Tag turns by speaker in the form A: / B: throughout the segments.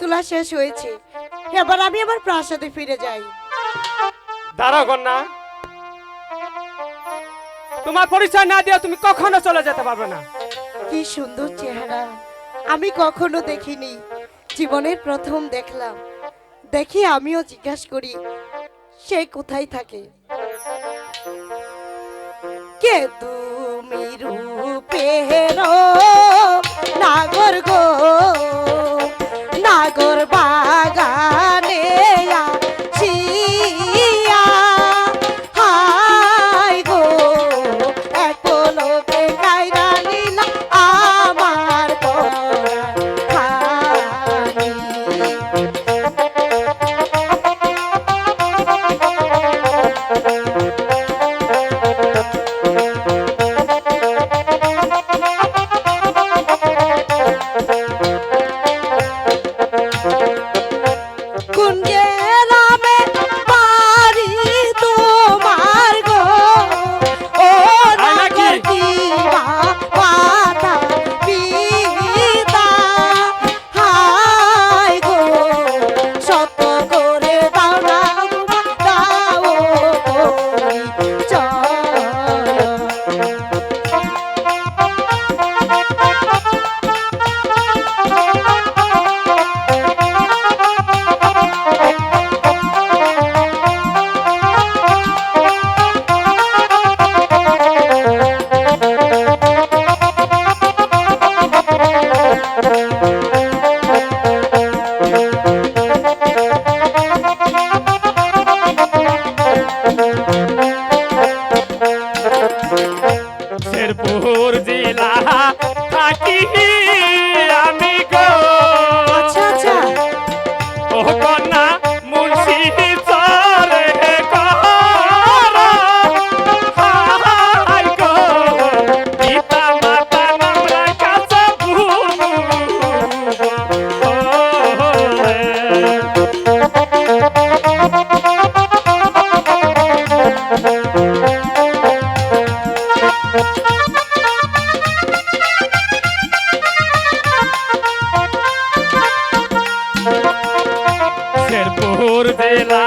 A: তোলা শেষ হয়েছে। এবার আমি আমার প্রাসাদে ফিরে যাই।
B: দাঁড়াও কন্যা। তোমার পরিচয় না দিয়ে তুমি কখনো চলে যেতে পারবে না।
A: কি সুন্দর চেহারা। আমি কখনো দেখিনি। জীবনের প্রথম দেখলাম। দেখি আমিও জিজ্ঞাসা করি সে কোথায় থাকে? কে তুমি রূপে রো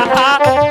A: কথা।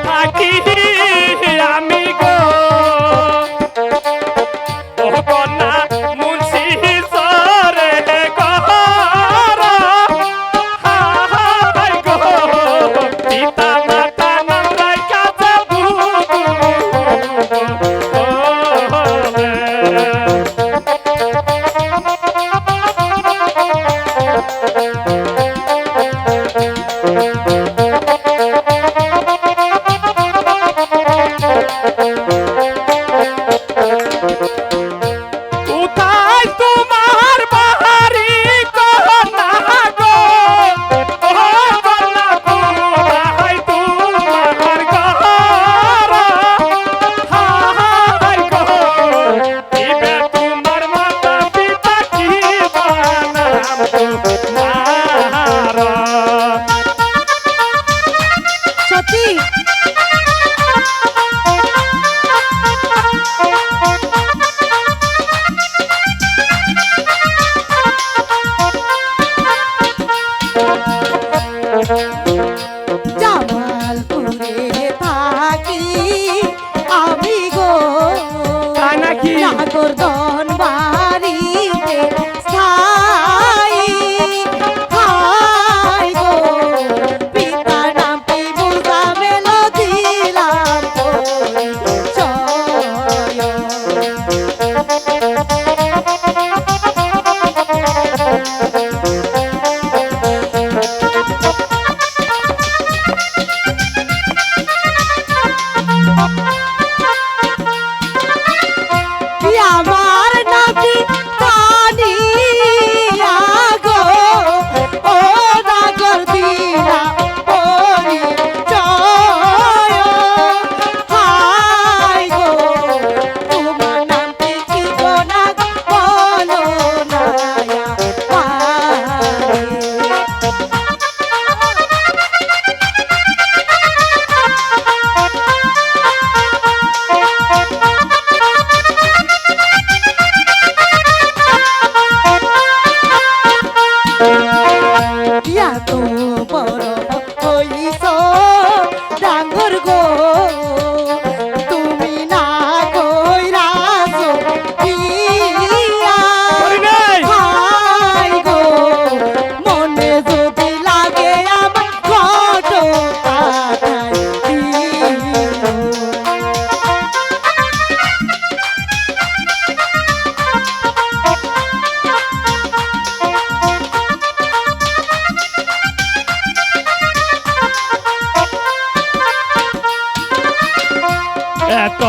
A: এত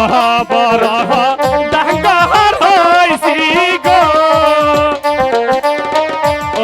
A: বড় ডাঙ্গর গো।
B: ও